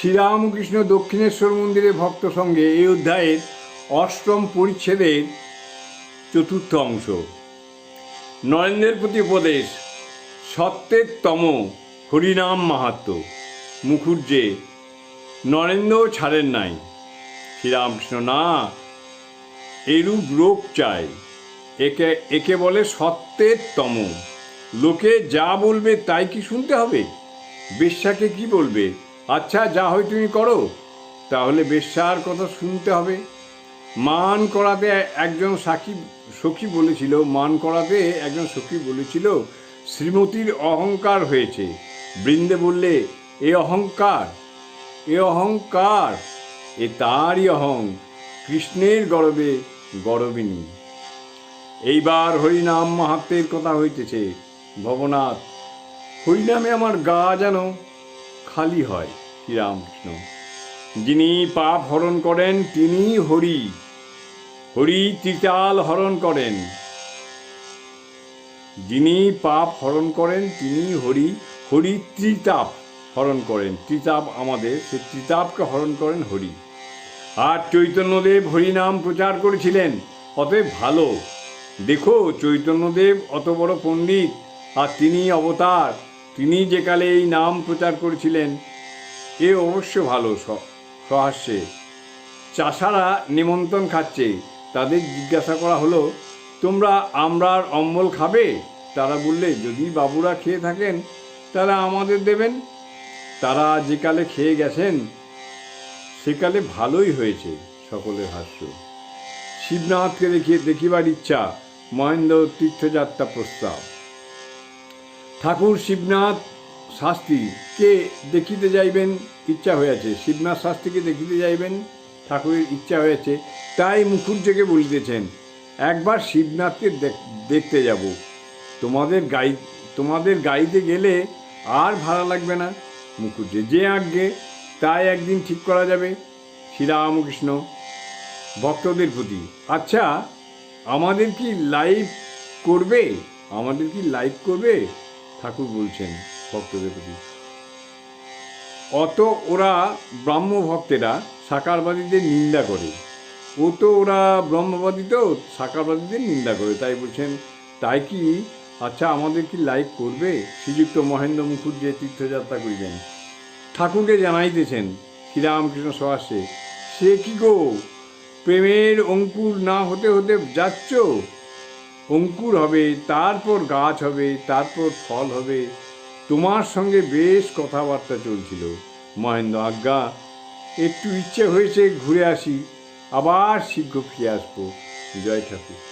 শ্রীরামকৃষ্ণ দক্ষিণেশ্বর মন্দিরে ভক্ত সঙ্গে এই অধ্যায়ের অষ্টম পরিচ্ছেদের চতুর্থ অংশ। নরেন্দ্রের প্রতি উপদেশ, সত্যের তম হরিনাম মাহাত্ম। মুখুজ্জে নরেন্দ্র ছাড়েন নাই। শ্রীরামকৃষ্ণ, না, এরূপ রোগ চাই। একে একে বলে সত্যের তম। লোকে যা বলবে তাই কি শুনতে হবে? বেশ্যাকে কি বলবে? আচ্ছা যা হয় তুমি করো। তাহলে বেশ্যার কথা শুনতে হবে। মান করাতে একজন সাক্ষী, সখী বলেছিল, মান করাতে একজন সখী বলেছিল, শ্রীমতীর অহংকার হয়েছে। বৃন্দে বললে, এ অহংকার এ অহংকার, এ তারই অহং, কৃষ্ণের গরবে গরবিনী। এইবার হরিনাম মাহাত্মের কথা হইতেছে, ভবনাথ, হরিনামে আমার গা যেন খালি হয়, শ্রীরামকৃষ্ণ। যিনি পাপ হরণ করেন, তিনি হরি। হরি ত্রিকাল হরণ করেন। যিনি পাপ হরণ করেন, তিনি হরি হরি ত্রিতাপ হরণ করেন। ত্রিতাপ আমাদের, সে ত্রিতাপকে হরণ করেন হরি। আর চৈতন্যদেব হরিনাম প্রচার করেছিলেন, অতএব ভালো। দেখো, চৈতন্যদেব অত বড় পণ্ডিত, আর তিনি অবতার। তিনি যে কালে এই নাম প্রচার করেছিলেন, এ অবশ্য ভালো সহাস্যে। চাষারা নিমন্ত্রণ খাচ্ছে, তাদের জিজ্ঞাসা করা হলো, তোমরা আমরার অম্বল খাবে? তারা বললে, যদি বাবুরা খেয়ে থাকেন, তাহলে আমাদের দেবেন। তারা যেকালে খেয়ে গেছেন সেকালে ভালোই হয়েছে সকলের হাস্য। শিবনাথকে দেখিয়ে দেখিবার ইচ্ছা, মহেন্দ্র তীর্থযাত্রা প্রস্তাব। ঠাকুর শিবনাথ শাস্ত্রী কে দেখিতে যাইবেন, ইচ্ছা হয়েছে শিবনাথ শাস্ত্রীকে দেখিতে যাইবেন, ঠাকুরের ইচ্ছা হয়েছে তাই মুখুজ্জকে বলিতেছেন, একবার শিবনাথকে দেখ- দেখতে যাব। তোমাদের গাই, তোমাদের গাড়িতে গেলে আর ভাড়া লাগবে না। মুখুজ্জে যে আজ্ঞে, তাই একদিন ঠিক করা যাবে। শ্রীরামকৃষ্ণ, ভক্তদের প্রতি আচ্ছা আমাদের কি লাইভ করবে? আমাদের কি লাইভ করবে? ঠাকুর বলছেন ভক্তদের প্রতি। অত ওরা ব্রাহ্ম ভক্তেরা সাকারবাদীদের নিন্দা করে। ও তো ওরা ব্রহ্মবাদী তো সাকারবাদীদের নিন্দা করে। তাই বলছেন, তাই কি? আচ্ছা আমাদের কি লাইক করবে? শ্রীযুক্ত মহেন্দ্র মুখুজ্জে তীর্থযাত্রা করিবেন ঠাকুরকে জানাইতেছেন, শ্রীরামকৃষ্ণ সহাসে সে কি গো? প্রেমের অঙ্কুর না হতে হতে যাচ্ছ? অঙ্কুর হবে, তারপর গাছ হবে, তারপর ফল হবে। তোমার সঙ্গে বেশ কথাবার্তা চলছিল। মহেন্দ্র, আজ্ঞা, একটু ইচ্ছে হয়েছে ঘুরে আসি, আবার শীঘ্র ফিরে আসব। জয় ঠাকুর।